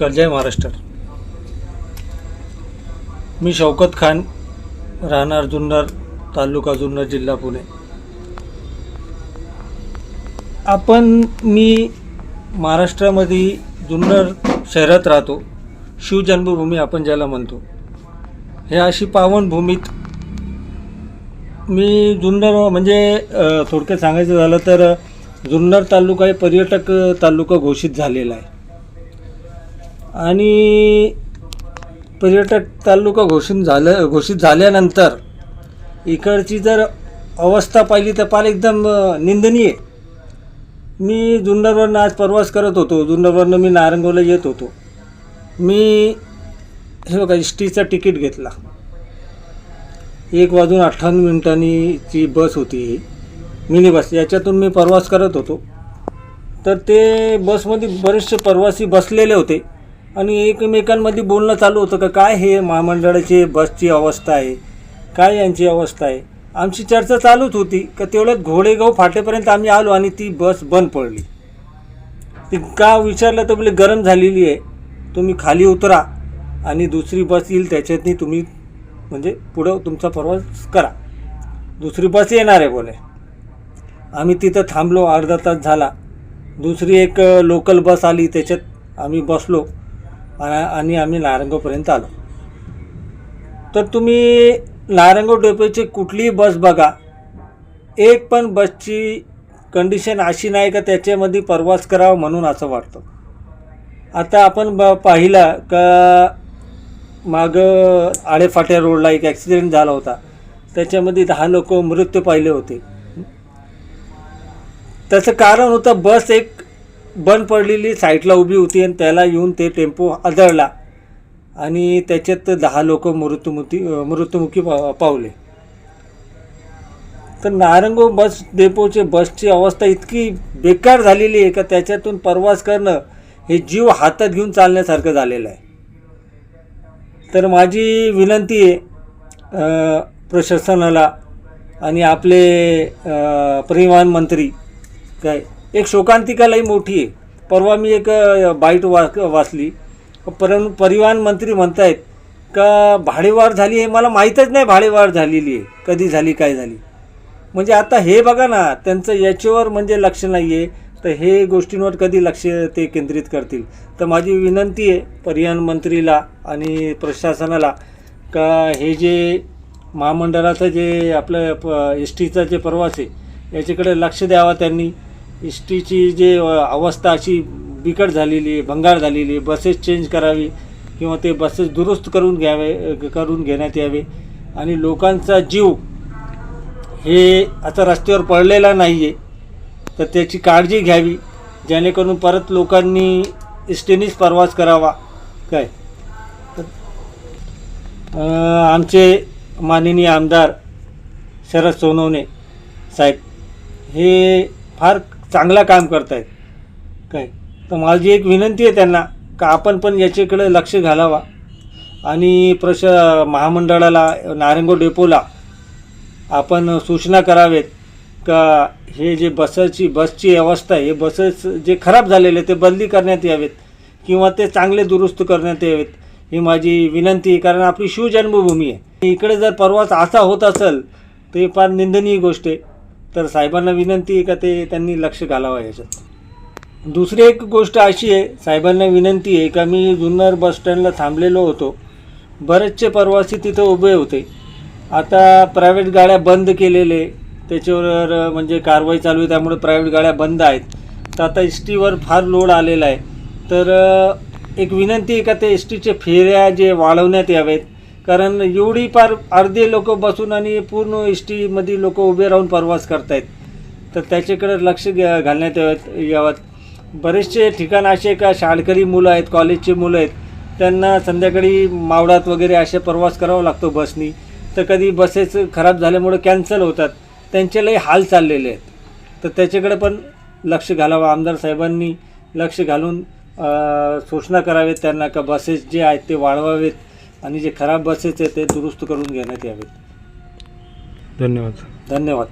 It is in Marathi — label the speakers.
Speaker 1: नमस्कार जय महाराष्ट्र. मी शौकत खान राहणार जुन्नर तालुका जुन्नर जिल्हा पुणे. आपण मी महाराष्ट्रामध्ये जुन्नर शहरात राहतो. शिवजन्मभूमी आपण ज्याला म्हणतो. हे अशी पावनभूमीत मी जुन्नर म्हणजे थोडक्यात सांगायचं झालं तर जुन्नर तालुका हे पर्यटक तालुका घोषित झालेला आहे. आणि पर्यटक तालुका घोषित झालं घोषित झाल्यानंतर इकडची जर अवस्था पाहिली तर फार एकदम निंदनीय. आहे. मी जुन्नरवरनं आज प्रवास करत होतो. जुन्नरवरनं मी नारंगोला येत होतो. मी हे बघा एस टीचा तिकीट घेतला. एक वाजून अठ्ठावन्न मिनिटांनीची बस होती. ही मिनी बस याच्यातून मी प्रवास करत होतो. तर ते बसमध्ये बरेचसे प्रवासी बसलेले होते. आणि एकमेकांमध्ये बोलणं चालू होतं का काय हे महामंडळाची बसची अवस्था आहे? काय यांची अवस्था आहे? आमची चर्चा चालूच होती का तेवढ्यात घोडेगाव फाटेपर्यंत आम्ही आलो आणि ती बस बंद पडली. ती का विचारलं तर बोले गरम झालेली आहे. तुम्ही खाली उतरा आणि दुसरी बस येईल त्याच्यातनी तुम्ही म्हणजे पुढं तुमचा प्रवास करा. दुसरी बस येणार आहे बोले. आम्ही तिथं थांबलो अर्धा तास झाला. दुसरी एक लोकल बस आली त्याच्यात आम्ही बसलो. आणि आम्ही नारंगोपर्यंत आलो. तर तुम्ही नारंगो डेपोची कुठलीही बस बघा. एक पण बसची कंडिशन अशी नाही का त्याच्यामध्ये प्रवास करावा म्हणून असं वाटतं. आता आपण ब पाहिला का मागं आळेफाट्या रोडला एक ॲक्सिडेंट झाला होता. त्याच्यामध्ये दहा लोक मृत्यू पाहिले होते. त्याचं कारण होतं बस एक बंद पडलेली साईटला उभी होती आणि त्याला येऊन ते टेम्पो आदळला. आणि त्याच्यात दहा लोक मृत्युमुखी मृत्युमुखी पा पावले. तर नारंगो बस डेपोचे बसची अवस्था इतकी बेकार झालेली आहे का त्याच्यातून प्रवास करणं हे जीव हातात घेऊन चालण्यासारखं झालेलं आहे. तर माझी विनंती आहे प्रशासनाला आणि आपले परिवहन मंत्री काय? एक शोकांतिकालाही मोठी आहे. परवा मी एक बाईट वा वाचली. पर परिवहन मंत्री म्हणतायत का भाडेवाढ झाली हे मला माहीतच नाही भाडेवाढ झालेली आहे. कधी झाली काय झाली. म्हणजे आता हे बघा ना त्यांचं याच्यावर म्हणजे लक्ष नाही आहे तर हे गोष्टींवर कधी लक्ष ते केंद्रित करतील. तर माझी विनंती आहे परिवहन मंत्रीला आणि प्रशासनाला का हे जे महामंडळाचं जे आपलं प एस टीचा जे प्रवास आहे याच्याकडे लक्ष द्यावा त्यांनी. इष्टीची जे अवस्था अशी बिकट झालेली आहे भंगार झालेली आहे बसेस चेंज करावी किंवा ते बसेस दुरुस्त करून घ्यावे करून घेण्यात यावे. आणि लोकांचा जीव हे आता रस्त्यावर पडलेला नाही आहे तर त्याची काळजी घ्यावी जेणेकरून परत लोकांनी इष्टीनेच प्रवास करावा. काय? आमचे माननीय आमदार शरद सोनवणे साहेब हे फार चांगला काम करत आहेत काय? तर माझी एक विनंती आहे त्यांना का आपण पण याच्याकडे लक्ष घालावा. आणि प्रश महामंडळाला नारंगो डेपोला आपण सूचना करावेत का हे जे बसची बसची अवस्था आहे हे बसेस जे खराब झालेले ते बदली करण्यात यावेत किंवा ते चांगले दुरुस्त करण्यात यावेत ही माझी विनंती आहे. कारण आपली शिवजन्मभूमी आहे. इकडे जर परवाच असा होत असेल तर फार निंदनीय गोष्ट आहे. तर साहेबांना विनंती आहे का ते त्यांनी लक्ष घालावं याच्यात? दुसरी एक गोष्ट अशी आहे साहेबांना विनंती आहे का मी जुन्नर बसस्टँडला थांबलेलो होतो. बरेचसे प्रवासी तिथं उभे होते. आता प्रायव्हेट गाड्या बंद केलेले त्याच्यावर म्हणजे कारवाई चालू आहे त्यामुळे प्रायव्हेट गाड्या बंद आहेत. तर आता एस टीवर फार लोड आलेला आहे. तर एक विनंती आहे का ते एस टीचे फेऱ्या जे वाढवण्यात यावेत कारण एवढी फार अर्धे लोक बसून आणि पूर्ण एस टीमध्ये लोक उभे राहून प्रवास करतायत. तर त्याच्याकडे लक्ष घ्या घालण्यात याव्यात यावं. बरेचसे ठिकाण असे का शाळकरी मुलं आहेत कॉलेजचे मुलं आहेत त्यांना संध्याकाळी मावळात वगैरे असे प्रवास करावा लागतो बसनी. तर कधी बसेस खराब झाल्यामुळे कॅन्सल होतात. त्यांच्यालाही हाल चाललेले आहेत. तर त्याच्याकडे पण लक्ष घालावं. आमदार साहेबांनी लक्ष घालून सूचना करावेत त्यांना का बसेस जे आहेत ते वाढवावेत. आणि जे खराब बसेस आहेत ते दुरुस्त करून घेण्यात यावेत.
Speaker 2: धन्यवाद.
Speaker 1: धन्यवाद.